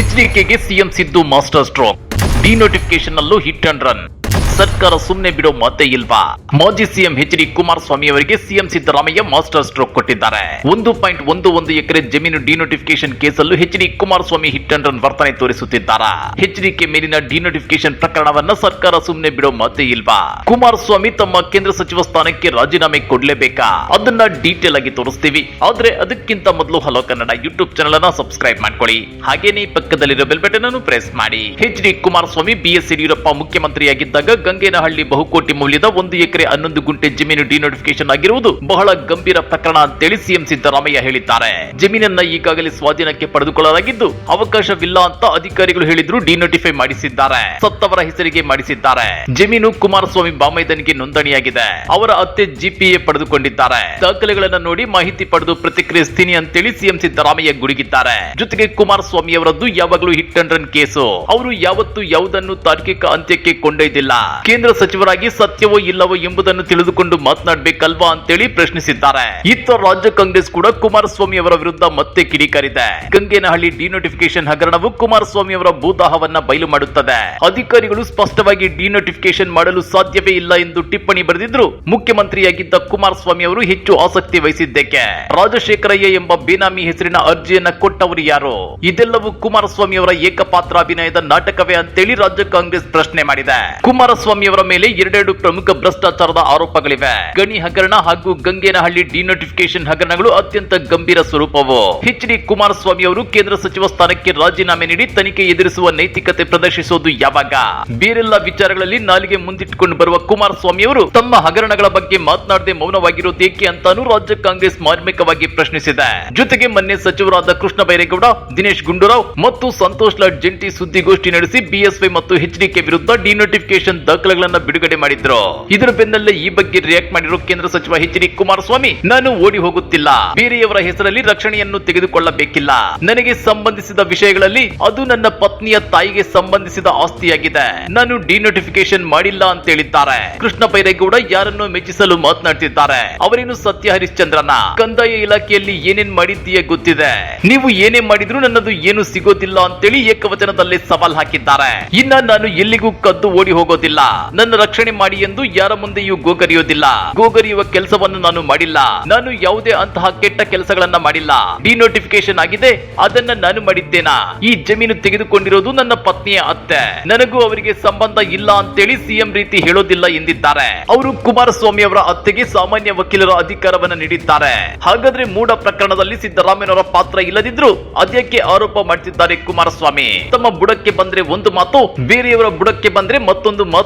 ಎಚ್ಡಿಕೆಗೆ CM Siddu master stroke. Denotification ಅಲ್ಲೂ hit and run. ಸರ್ಕಾರ ಸುಮ್ಮನೆ ಬಿಡೋ ಮಾತೇ ಇಲ್ವಾ? ಮಾಜಿ ಸಿಎಂ ಎಚ್ ಡಿ ಕುಮಾರಸ್ವಾಮಿ ಅವರಿಗೆ ಸಿಎಂ ಸಿದ್ದರಾಮಯ್ಯ ಮಾಸ್ಟರ್ ಸ್ಟ್ರೋಕ್ ಕೊಟ್ಟಿದ್ದಾರೆ. ಒಂದು ಪಾಯಿಂಟ್ ಒಂದು ಒಂದು ಎಕರೆ ಜಮೀನು denotification ಕೇಸಲ್ಲೂ H D Kumaraswamy hit and run ವರ್ತನೆ ತೋರಿಸುತ್ತಿದ್ದಾರೆ? ಎಚ್ ಡಿಕೆ ಮೇಲಿನ ಡಿನೋಟಿಫಿಕೇಶನ್ ಪ್ರಕರಣವನ್ನ ಸರ್ಕಾರ ಸುಮ್ಮನೆ ಬಿಡೋ ಮಾತೇ ಇಲ್ವಾ? ಕುಮಾರಸ್ವಾಮಿ ತಮ್ಮ ಕೇಂದ್ರ ಸಚಿವ ಸ್ಥಾನಕ್ಕೆ ರಾಜೀನಾಮೆ ಕೊಡ್ಲೇಬೇಕಾ? ಅದನ್ನ ಡೀಟೇಲ್ ಆಗಿ ತೋರಿಸ್ತೀವಿ. ಆದ್ರೆ ಅದಕ್ಕಿಂತ ಮೊದಲು ಹಲೋ ಕನ್ನಡ ಯೂಟ್ಯೂಬ್ ಚಾನಲ್ ಅನ್ನ ಸಬ್ಸ್ಕ್ರೈಬ್ ಮಾಡ್ಕೊಳ್ಳಿ. ಹಾಗೇನೇ ಪಕ್ಕದಲ್ಲಿರೋ ಬೆಲ್ ಬಟನ್ ಅನ್ನು ಪ್ರೆಸ್ ಮಾಡಿ. H D Kumaraswamy B S Yediyurappa ಮುಖ್ಯಮಂತ್ರಿಯಾಗಿದ್ದಾಗ ಗಂಗೇನಹಳ್ಳಿ ಬಹುಕೋಟಿ ಮೌಲ್ಯದ ಒಂದು ಎಕರೆ ಹನ್ನೊಂದು ಗುಂಟೆ ಜಮೀನು ಡಿನೋಟಿಫಿಕೇಶನ್ ಆಗಿರುವುದು ಬಹಳ ಗಂಭೀರ ಪ್ರಕರಣ ಅಂತೇಳಿ ಸಿಎಂ ಸಿದ್ದರಾಮಯ್ಯ ಹೇಳಿದ್ದಾರೆ. ಜಮೀನನ್ನ ಈಗಾಗಲೇ ಸ್ವಾಧೀನಕ್ಕೆ ಪಡೆದುಕೊಳ್ಳಲಾಗಿದ್ದು ಅವಕಾಶವಿಲ್ಲ ಅಂತ ಅಧಿಕಾರಿಗಳು ಹೇಳಿದ್ರು ಡಿನೋಟಿಫೈ ಮಾಡಿಸಿದ್ದಾರೆ. ಸತ್ತವರ ಹೆಸರಿಗೆ ಮಾಡಿಸಿದ್ದಾರೆ. ಜಮೀನು ಕುಮಾರಸ್ವಾಮಿ ಬಾಮೈದನಿಗೆ ನೋಂದಣಿಯಾಗಿದೆ. ಅವರ ಅತ್ತೆ ಜಿಪಿಎ ಪಡೆದುಕೊಂಡಿದ್ದಾರೆ. ದಾಖಲೆಗಳನ್ನು ನೋಡಿ ಮಾಹಿತಿ ಪಡೆದು ಪ್ರತಿಕ್ರಿಯಿಸ್ತೀನಿ ಅಂತೇಳಿ ಸಿಎಂ ಸಿದ್ದರಾಮಯ್ಯ ಗುಡುಗಿದ್ದಾರೆ. ಜೊತೆಗೆ ಕುಮಾರಸ್ವಾಮಿ ಅವರದ್ದು ಯಾವಾಗಲೂ ಹಿಟ್ ಅಂಡ್ ರನ್ ಕೇಸು. ಅವರು ಯಾವತ್ತು ಯಾವುದನ್ನು ತಾರ್ಕಿಕ ಅಂತ್ಯಕ್ಕೆ ಕೊಂಡೊಯ್ದಿಲ್ಲ. ಕೇಂದ್ರ ಸಚಿವರಾಗಿ ಸತ್ಯವೋ ಇಲ್ಲವೋ ಎಂಬುದನ್ನು ತಿಳಿದುಕೊಂಡು ಮಾತನಾಡಬೇಕಲ್ವಾ ಅಂತೇಳಿ ಪ್ರಶ್ನಿಸಿದ್ದಾರೆ. ಇತ್ತ ರಾಜ್ಯ ಕಾಂಗ್ರೆಸ್ ಕೂಡ ಕುಮಾರಸ್ವಾಮಿ ಅವರ ವಿರುದ್ಧ ಮತ್ತೆ ಕಿಡಿಕಾರಿದೆ. ಗಂಗೇನಹಳ್ಳಿ ಡಿನೋಟಿಫಿಕೇಶನ್ ಹಗರಣವು ಕುಮಾರಸ್ವಾಮಿ ಅವರ ಭೂದಾಹವನ್ನ ಬಯಲು ಮಾಡುತ್ತದೆ. ಅಧಿಕಾರಿಗಳು ಸ್ಪಷ್ಟವಾಗಿ ಡಿನೋಟಿಫಿಕೇಶನ್ ಮಾಡಲು ಸಾಧ್ಯವೇ ಇಲ್ಲ ಎಂದು ಟಿಪ್ಪಣಿ ಬರೆದಿದ್ರು ಮುಖ್ಯಮಂತ್ರಿಯಾಗಿದ್ದ ಕುಮಾರಸ್ವಾಮಿ ಅವರು ಹೆಚ್ಚು ಆಸಕ್ತಿ ವಹಿಸಿದ್ದಕ್ಕೆ. ರಾಜಶೇಖರಯ್ಯ ಎಂಬ ಬೇನಾಮಿ ಹೆಸರಿನ ಅರ್ಜಿಯನ್ನ ಕೊಟ್ಟವರು ಯಾರು? ಇದೆಲ್ಲವೂ ಕುಮಾರಸ್ವಾಮಿ ಅವರ ಏಕಪಾತ್ರ ಅಭಿನಯದ ನಾಟಕವೇ ಅಂತೇಳಿ ರಾಜ್ಯ ಕಾಂಗ್ರೆಸ್ ಪ್ರಶ್ನೆ ಮಾಡಿದೆ. ಕುಮಾರಸ್ವಾಮಿ ಅವರ ಮೇಲೆ ಎರಡೆರಡು ಪ್ರಮುಖ ಭ್ರಷ್ಟಾಚಾರದ ಆರೋಪಗಳಿವೆ. ಗಣಿ ಹಗರಣ ಹಾಗೂ ಗಂಗೇನಹಳ್ಳಿ ಡಿನೋಟಿಫಿಕೇಶನ್ ಹಗರಣಗಳು ಅತ್ಯಂತ ಗಂಭೀರ ಸ್ವರೂಪವು. ಎಚ್ ಡಿ ಕುಮಾರಸ್ವಾಮಿ ಅವರು ಕೇಂದ್ರ ಸಚಿವ ಸ್ಥಾನಕ್ಕೆ ರಾಜೀನಾಮೆ ನೀಡಿ ತನಿಖೆ ಎದುರಿಸುವ ನೈತಿಕತೆ ಪ್ರದರ್ಶಿಸೋದು ಯಾವಾಗ? ಬೇರೆಲ್ಲ ವಿಚಾರಗಳಲ್ಲಿ ನಾಲಿಗೆ ಮುಂದಿಟ್ಟುಕೊಂಡು ಬರುವ ಕುಮಾರಸ್ವಾಮಿ ಅವರು ತಮ್ಮ ಹಗರಣಗಳ ಬಗ್ಗೆ ಮಾತನಾಡದೆ ಮೌನವಾಗಿರೋದು ಏಕೆ ಅಂತಾನು ರಾಜ್ಯ ಕಾಂಗ್ರೆಸ್ ಮಾರ್ಮಿಕವಾಗಿ ಪ್ರಶ್ನಿಸಿದೆ. ಜೊತೆಗೆ ಮೊನ್ನೆ ಸಚಿವರಾದ ಕೃಷ್ಣ ಬೈರೇಗೌಡ, ದಿನೇಶ್ ಗುಂಡೂರಾವ್ ಮತ್ತು ಸಂತೋಷ್ ಲಾಡ್ ಜಂಟಿ ಸುದ್ದಿಗೋಷ್ಠಿ ನಡೆಸಿ ಬಿಎಸ್ವೈ ಮತ್ತು ಎಚ್ಡಿಕೆ ವಿರುದ್ಧ ಡಿನೋಟಿಫಿಕೇಶನ್ ದಾಖಲೆಗಳನ್ನ ಬಿಡುಗಡೆ ಮಾಡಿದ್ರು? ಇದರ ಬೆನ್ನಲ್ಲೇ ಈ ಬಗ್ಗೆ ರಿಯಾಕ್ಟ್ ಮಾಡಿರೋ ಕೇಂದ್ರ ಸಚಿವ ಎಚ್ ಡಿ ಕುಮಾರಸ್ವಾಮಿ, ನಾನು ಓಡಿ ಹೋಗುತ್ತಿಲ್ಲ. ಬೇರೆಯವರ ಹೆಸರಲ್ಲಿ ರಕ್ಷಣೆಯನ್ನು ತೆಗೆದುಕೊಳ್ಳಬೇಕಿಲ್ಲ. ನನಗೆ ಸಂಬಂಧಿಸಿದ ವಿಷಯಗಳಲ್ಲಿ ಅದು ನನ್ನ ಪತ್ನಿಯ ತಾಯಿಗೆ ಸಂಬಂಧಿಸಿದ ಆಸ್ತಿಯಾಗಿದೆ. ನಾನು ಡಿನೋಟಿಫಿಕೇಶನ್ ಮಾಡಿಲ್ಲ ಅಂತ ಹೇಳಿದ್ದಾರೆ. ಕೃಷ್ಣ ಬೈರೇಗೌಡ ಯಾರನ್ನು ಮೆಚ್ಚಿಸಲು ಮಾತನಾಡ್ತಿದ್ದಾರೆ. ಅವರೇನು ಸತ್ಯ ಹರಿಶ್ಚಂದ್ರನ? ಕಂದಾಯ ಇಲಾಖೆಯಲ್ಲಿ ಏನೇನ್ ಮಾಡಿದ್ದೀಯ ಗೊತ್ತಿದೆ. ನೀವು ಏನೇ ಮಾಡಿದ್ರು ನನ್ನದು ಏನು ಸಿಗೋದಿಲ್ಲ ಅಂತೇಳಿ ಏಕವಚನದಲ್ಲಿ ಸವಾಲ್ ಹಾಕಿದ್ದಾರೆ. ಇನ್ನ ನಾನು ಎಲ್ಲಿಗೂ ಕದ್ದು ಓಡಿ ಹೋಗೋದಿಲ್ಲ. ನನ್ನ ರಕ್ಷಣೆ ಮಾಡಿ ಎಂದು ಯಾರ ಮುಂದೆಯೂ ಗೋಗರಿಯೋದಿಲ್ಲ. ಗೋಗರಿಯುವ ಕೆಲಸವನ್ನು ನಾನು ಮಾಡಿಲ್ಲ. ನಾನು ಯಾವುದೇ ಅಂತಹ ಕೆಟ್ಟ ಕೆಲಸಗಳನ್ನ ಮಾಡಿಲ್ಲ. ಡಿನೋಟಿಫಿಕೇಶನ್ ಆಗಿದೆ. ಅದನ್ನ ನಾನು ಮಾಡಿದ್ದೇನಾ? ಈ ಜಮೀನು ತೆಗೆದುಕೊಂಡಿರೋದು ನನ್ನ ಪತ್ನಿಯ ಅತ್ತೆ. ನನಗೂ ಅವರಿಗೆ ಸಂಬಂಧ ಇಲ್ಲ ಅಂತೇಳಿ ಸಿಎಂ ರೀತಿ ಹೇಳೋದಿಲ್ಲ ಎಂದಿದ್ದಾರೆ. ಅವರು ಕುಮಾರಸ್ವಾಮಿ ಅವರ ಅತ್ತೆಗೆ ಸಾಮಾನ್ಯ ವಕೀಲರ ಅಧಿಕಾರವನ್ನ ನೀಡಿದ್ದಾರೆ. ಹಾಗಾದ್ರೆ ಮೂಡ ಪ್ರಕರಣದಲ್ಲಿ ಸಿದ್ದರಾಮಯ್ಯನವರ ಪಾತ್ರ ಇಲ್ಲದಿದ್ರು ಅದಕ್ಕೆ ಆರೋಪ ಮಾಡ್ತಿದ್ದಾರೆ ಕುಮಾರಸ್ವಾಮಿ? ತಮ್ಮ ಬುಡಕ್ಕೆ ಬಂದ್ರೆ ಒಂದು ಮಾತು, ಬೇರೆಯವರ ಬುಡಕ್ಕೆ ಬಂದ್ರೆ ಮತ್ತೊಂದು ಮಾತು.